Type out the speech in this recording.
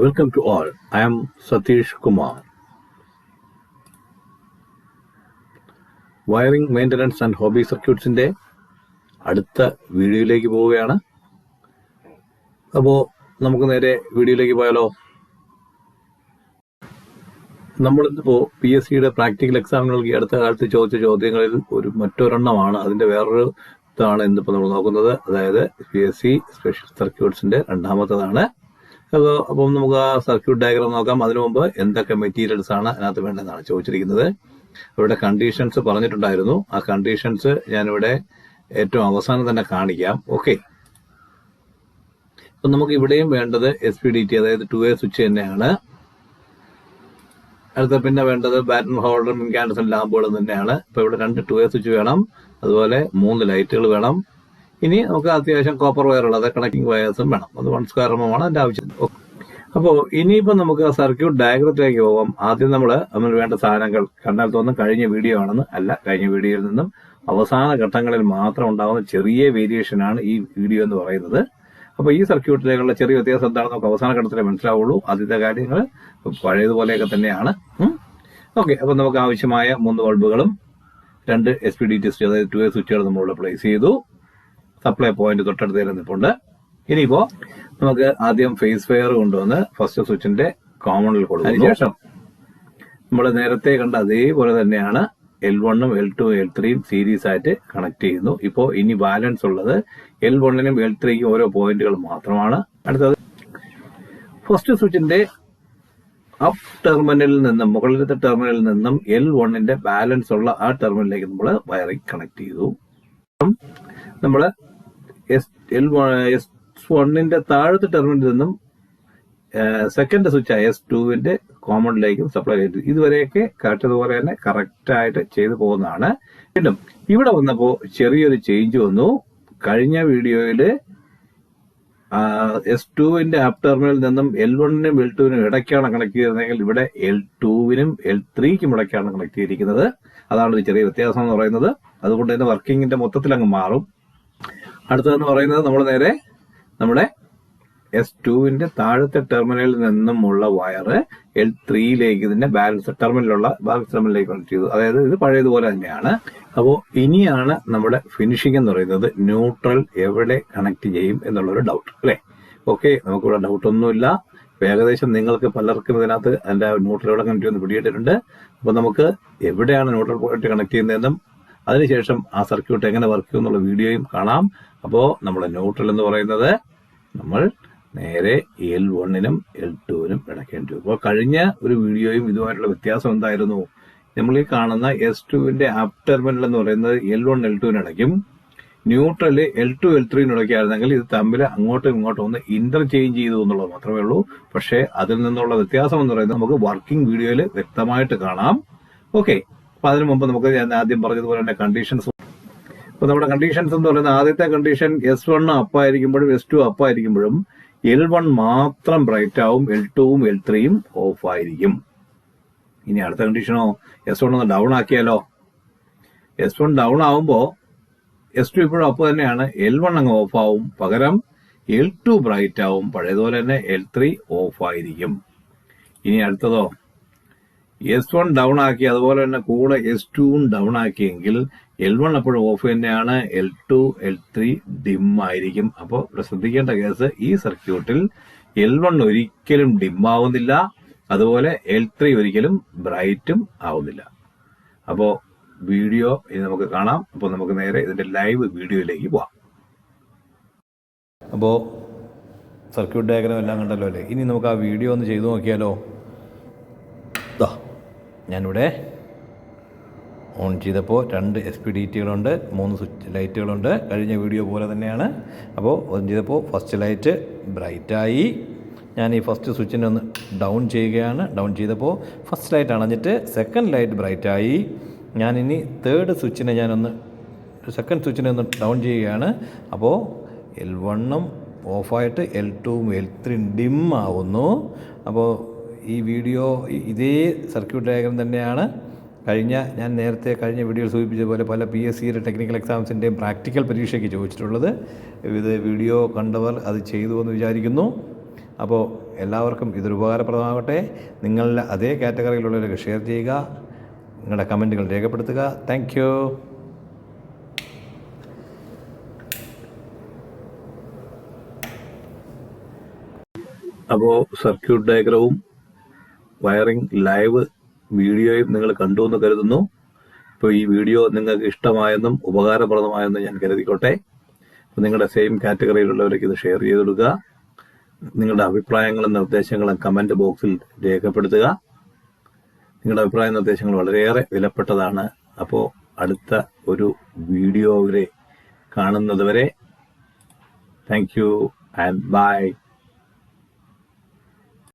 Welcome to all. I am Satish Kumar. Wiring maintenance and hobby സർക്യൂട്ട്സിന്റെ അടുത്ത വീഡിയോയിലേക്ക് പോവുകയാണ്. അപ്പോൾ നമുക്ക് നേരെ വീഡിയോയിലേക്ക് പോയാലോ? നമ്മളിന്നിപ്പോൾ പി എസ് സിയുടെ പ്രാക്ടിക്കൽ എക്സാമിനുകൾക്ക് അടുത്ത കാലത്ത് ചോദിച്ച ചോദ്യങ്ങളിൽ ഒരു മറ്റൊരെണ്ണമാണ്. അതിന്റെ വേറൊരു ഇതാണ് ഇന്നിപ്പോൾ നമ്മൾ നോക്കുന്നത്. അതായത് പി എസ് സി സ്പെഷ്യൽ സർക്യൂട്ട്സിന്റെ രണ്ടാമത്തതാണ്. അപ്പം നമുക്ക് ആ സർക്യൂട്ട് ഡയഗ്രാം നോക്കാം. അതിനു മുമ്പ് എന്തൊക്കെ മെറ്റീരിയൽസ് ആണ് അതിനകത്ത് വേണ്ടതെന്നാണ് ചോദിച്ചിരിക്കുന്നത്. അവരുടെ കണ്ടീഷൻസ് പറഞ്ഞിട്ടുണ്ടായിരുന്നു. ആ കണ്ടീഷൻസ് ഞാനിവിടെ ഏറ്റവും അവസാനം തന്നെ കാണിക്കാം. ഓക്കെ അപ്പം നമുക്ക് ഇവിടെയും വേണ്ടത് എസ് പി ഡി ടി അതായത് ടു എ സ്വിച്ച് തന്നെയാണ്. അടുത്ത പിന്നെ വേണ്ടത് ബാറ്റൺ ഹോൾഡർ ഇൻകാൻഡസൻ ലാമ്പുകൾ തന്നെയാണ്. ഇപ്പൊ ഇവിടെ രണ്ട് ടു എ സ്വിച്ച് വേണം. അതുപോലെ മൂന്ന് ലൈറ്റുകൾ വേണം. ഇനി നമുക്ക് അത്യാവശ്യം കോപ്പർ വയർ ഉള്ളത് കണക്റ്റിംഗ് വയേഴ്സും വേണം. അത് വൺ സ്ക്വയർ എം ആണ് അതിന്റെ ആവശ്യം. അപ്പോൾ ഇനിയിപ്പോൾ നമുക്ക് സർക്യൂട്ട് ഡയഗ്രത്തിലേക്ക് പോകാം. ആദ്യം നമ്മൾ നമ്മൾ വേണ്ട സാധനങ്ങൾ കണ്ടാൽ തോന്നും കഴിഞ്ഞ വീഡിയോ ആണെന്ന്. അല്ല കഴിഞ്ഞ വീഡിയോയിൽ നിന്നും അവസാന ഘട്ടങ്ങളിൽ മാത്രം ഉണ്ടാകുന്ന ചെറിയ വേരിയേഷൻ ആണ് ഈ വീഡിയോ എന്ന് പറയുന്നത്. അപ്പോൾ ഈ സർക്യൂട്ടിലേക്കുള്ള ചെറിയ വ്യത്യാസം എന്താണെന്ന് നമുക്ക് അവസാന ഘട്ടത്തിലേ മനസ്സിലാവുള്ളൂ. ആദ്യത്തെ കാര്യങ്ങൾ പഴയതുപോലെയൊക്കെ തന്നെയാണ്. ഓക്കെ അപ്പോൾ നമുക്ക് ആവശ്യമായ മൂന്ന് ബൾബുകളും രണ്ട് എസ് പി ഡി ടി അതായത് ടു എ സ്വിച്ചുകൾ നമ്മളിവിടെ പ്ലേസ് ചെയ്തു. സപ്ലൈ പോയിന്റ് തൊട്ടടുത്ത് തന്നെ നിൽപ്പുണ്ട് ഇനിയിപ്പോ നമുക്ക് ആദ്യം ഫേസ് ഫെയർ കൊണ്ടുവന്ന് ഫസ്റ്റ് സ്വിച്ചിന്റെ കോമണിൽ കൊടുക്കും അതിനുശേഷം നമ്മൾ നേരത്തെ കണ്ട അതേപോലെ തന്നെയാണ് എൽ വണ്ണും എൽ ടു എൽ ത്രീയും സീരീസ് ആയിട്ട് കണക്ട് ചെയ്യുന്നു. ഇപ്പോൾ ഇനി ബാലൻസ് ഉള്ളത് എൽ വണ്ണിനും എൽ ത്രീക്കും ഓരോ പോയിന്റുകൾ മാത്രമാണ്. അടുത്തത് ഫസ്റ്റ് സ്വിച്ചിന്റെ അപ്പ് ടെർമിനലിൽ നിന്നും മുകളിലത്തെ ടെർമിനലിൽ നിന്നും എൽ വണ്ണിന്റെ ബാലൻസ് ഉള്ള ആ ടെർമിനലിലേക്ക് നമ്മൾ വയറിംഗ് കണക്ട് ചെയ്തു. നമ്മൾ എസ് എൽ എസ് വണ്ണിന്റെ താഴത്തെ ടെർമിനലിൽ നിന്നും സെക്കൻഡ് സ്വിച്ച് എസ് ടുവിന്റെ കോമണിലേക്കും സപ്ലൈ ചെയ്തു. ഇതുവരെയൊക്കെ കാറ്റതുപോലെ തന്നെ കറക്റ്റായിട്ട് ചെയ്തു പോകുന്നതാണ്. വീണ്ടും ഇവിടെ വന്നപ്പോൾ ചെറിയൊരു ചേഞ്ച് വന്നു. കഴിഞ്ഞ വീഡിയോയിൽ എസ് ടുവിന്റെ അപ് ടെർമിനലിൽ നിന്നും എൽ വണ്ണിനും എൽ ടുവിനും ഇടയ്ക്കാണ് കണക്ട് ചെയ്തിരുന്നെങ്കിൽ ഇവിടെ എൽ ടുവിനും എൽ ത്രീക്കും ഇടയ്ക്കാണ് കണക്ട് ചെയ്തിരിക്കുന്നത്. അതാണ് ഒരു ചെറിയ വ്യത്യാസം എന്ന് പറയുന്നത്. അതുകൊണ്ട് തന്നെ വർക്കിങ്ങിന്റെ മൊത്തത്തിൽ അങ്ങ് മാറും. അടുത്തതെന്ന് പറയുന്നത് നമ്മൾ നേരെ നമ്മുടെ എസ് ടുവിന്റെ താഴത്തെ ടെർമിനലിൽ നിന്നുമുള്ള വയറ് എൽ ത്രീയിലേക്ക് ഇതിന്റെ ബാലൻസ് ടെർമിനലുള്ള ബാലൻസ് ടെർമിനലിലേക്ക് കണക്ട് ചെയ്തു. അതായത് ഇത് പഴയതുപോലെ തന്നെയാണ്. അപ്പോൾ ഇനിയാണ് നമ്മുടെ ഫിനിഷിംഗ് എന്ന് പറയുന്നത് ന്യൂട്രൽ എവിടെ കണക്ട് ചെയ്യും എന്നുള്ളൊരു ഡൗട്ട് അല്ലേ? ഓക്കെ നമുക്കിവിടെ ഡൗട്ട് ഒന്നുമില്ല. ഏകദേശം നിങ്ങൾക്ക് പലർക്കും ഇതിനകത്ത് അതിന്റെ ന്യൂട്രൽ എവിടെ കണക്ട് ചെയ്യുന്നത് പിടിയിട്ടിട്ടുണ്ട് അപ്പോൾ നമുക്ക് എവിടെയാണ് ന്യൂട്രൽ പോയിട്ട് കണക്ട് ചെയ്യുന്നതെന്നും അതിനുശേഷം ആ സർക്യൂട്ട് എങ്ങനെ വർക്ക് ചെയ്യും എന്നുള്ള വീഡിയോയും കാണാം. അപ്പോൾ നമ്മുടെ ന്യൂട്രൽ എന്ന് പറയുന്നത് നമ്മൾ നേരെ എൽ വണ്ണിനും എൽ ടുവിനും ഇടയ്ക്കേണ്ടി വരും. അപ്പോൾ കഴിഞ്ഞ ഒരു വീഡിയോയും ഇതുമായിട്ടുള്ള വ്യത്യാസം എന്തായിരുന്നു? നമ്മൾ ഈ കാണുന്ന എസ് ടുവിന്റെ അപ് ടെർമിനൽ എന്ന് പറയുന്നത് എൽ വൺ എൽ ടുവിന് ഇടയ്ക്കും. ന്യൂട്രൽ എൽ ടു എൽ ത്രീന് ഇടയ്ക്കായിരുന്നെങ്കിൽ ഇത് തമ്മിൽ അങ്ങോട്ടും ഇങ്ങോട്ടും ഒന്ന് ഇന്റർചേഞ്ച് ചെയ്തു എന്നുള്ളത് മാത്രമേ ഉള്ളൂ. പക്ഷേ അതിൽ നിന്നുള്ള വ്യത്യാസം എന്ന് പറയുന്നത് നമുക്ക് വർക്കിംഗ് വീഡിയോയിൽ വ്യക്തമായിട്ട് കാണാം. ഓക്കെ അപ്പൊ അതിനു മുമ്പ് നമുക്ക് ഞാൻ ആദ്യം പറഞ്ഞതുപോലെ തന്നെ കണ്ടീഷൻസ് അപ്പൊ നമ്മുടെ കണ്ടീഷൻസ് എന്ന് പറയുന്നത് ആദ്യത്തെ കണ്ടീഷൻ എസ് വൺ അപ്പായിരിക്കുമ്പോഴും എസ് ടു അപ്പായിരിക്കുമ്പോഴും എൽ വൺ മാത്രം ബ്രൈറ്റ് ആവും എൽ ടുവും എൽ ത്രീയും ഓഫ് ആയിരിക്കും. ഇനി അടുത്ത കണ്ടീഷനോ എസ് വൺ ഒന്ന് ഡൗൺ ആക്കിയാലോ? എസ് വൺ ഡൗൺ ആവുമ്പോൾ എസ് ടു ഇപ്പോഴും അപ്പ് തന്നെയാണ്. എൽ വൺ അങ്ങ് ഓഫ് ആവും. പകരം എൽ ടു ബ്രൈറ്റ് ആവും. പഴയതുപോലെ തന്നെ എൽ ത്രീ ഓഫ് ആയിരിക്കും. ഇനി അടുത്തതോ? എസ് വൺ ഡൗൺ ആക്കി അതുപോലെ തന്നെ കൂടെ എസ് ടുവും ഡൗൺ ആക്കിയെങ്കിൽ എൽ വൺ അപ്പോഴും ഓഫ് തന്നെയാണ്. L two L three dim ആയിരിക്കും. അപ്പോൾ ഇവിടെ ശ്രദ്ധിക്കേണ്ട കേസ് ഈ സർക്യൂട്ടിൽ എൽ വൺ ഒരിക്കലും ഡിം ആവുന്നില്ല. അതുപോലെ എൽ ത്രീ ഒരിക്കലും ബ്രൈറ്റും ആവുന്നില്ല. അപ്പോൾ വീഡിയോ ഇനി നമുക്ക് കാണാം. അപ്പോൾ നമുക്ക് നേരെ ഇതിന്റെ ലൈവ് വീഡിയോയിലേക്ക് പോവാം. അപ്പോൾ സർക്യൂട്ട് ഡയഗ്രാം എല്ലാം കണ്ടല്ലോ അല്ലേ? ഇനി നമുക്ക് ആ വീഡിയോ ഒന്ന് ചെയ്തു നോക്കിയാലോ? ദാ. ഞാനിവിടെ ഓൺ ചെയ്തപ്പോൾ രണ്ട് എസ് പി ഡി ടികളുണ്ട് മൂന്ന് സ്വിച്ച് ലൈറ്റുകളുണ്ട് കഴിഞ്ഞ വീഡിയോ പോലെ തന്നെയാണ്. അപ്പോൾ ഓൺ ചെയ്തപ്പോൾ ഫസ്റ്റ് ലൈറ്റ് ബ്രൈറ്റായി ഞാൻ ഈ ഫസ്റ്റ് സ്വിച്ചിനെ ഒന്ന് ഡൗൺ ചെയ്യുകയാണ്. ഡൗൺ ചെയ്തപ്പോൾ ഫസ്റ്റ് ലൈറ്റ് അണഞ്ഞിട്ട് സെക്കൻഡ് ലൈറ്റ് ബ്രൈറ്റായി ഞാനിനി തേർഡ് സ്വിച്ചിനെ ഞാനൊന്ന് സെക്കൻഡ് സ്വിച്ചിനെ ഒന്ന് ഡൗൺ ചെയ്യുകയാണ്. അപ്പോൾ എൽ വണ്ണും ഓഫായിട്ട് എൽ ടുവും എൽ ത്രീയും ഡിം ആവുന്നു. അപ്പോൾ ഈ വീഡിയോ ഇതേ സർക്യൂട്ട് ഡയഗ്രം തന്നെയാണ്. കഴിഞ്ഞ ഞാൻ നേരത്തെ കഴിഞ്ഞ വീഡിയോയിൽ സൂചിപ്പിച്ചതുപോലെ പല പി എസ് സിയുടെ ടെക്നിക്കൽ എക്സാംസിന്റെയും പ്രാക്ടിക്കൽ പരീക്ഷയ്ക്ക് ചോദിച്ചിട്ടുള്ളത്. ഇത് വീഡിയോ കണ്ടവർ അത് ചെയ്തു എന്ന് വിചാരിക്കുന്നു. അപ്പോൾ എല്ലാവർക്കും ഇതൊരു ഉപകാരപ്രദമാകട്ടെ. നിങ്ങളുടെ അതേ കാറ്റഗറിയിലുള്ളവരൊക്കെ ഷെയർ ചെയ്യുക. നിങ്ങളുടെ കമന്റുകൾ രേഖപ്പെടുത്തുക. താങ്ക് അപ്പോൾ സർക്യൂട്ട് ഡയഗ്രവും വയറിംഗ് ലൈവ് വീഡിയോയും നിങ്ങൾ കണ്ടു എന്ന് കരുതുന്നു. ഇപ്പോൾ ഈ വീഡിയോ നിങ്ങൾക്ക് ഇഷ്ടമായെന്നും ഉപകാരപ്രദമായെന്നും ഞാൻ കരുതിക്കോട്ടെ. നിങ്ങളുടെ സെയിം കാറ്റഗറിയിലുള്ളവരേക്ക് ഇത് ഷെയർ ചെയ്ത് കൊടുക്കുക. നിങ്ങളുടെ അഭിപ്രായങ്ങളും നിർദ്ദേശങ്ങളും കമന്റ് ബോക്സിൽ രേഖപ്പെടുത്തുക. നിങ്ങളുടെ അഭിപ്രായ നിർദ്ദേശങ്ങൾ വളരെയേറെ വിലപ്പെട്ടതാണ്. അപ്പോൾ അടുത്ത ഒരു വീഡിയോ വരെ കാണുന്നത് വരെ താങ്ക് യു ആൻഡ് ബൈ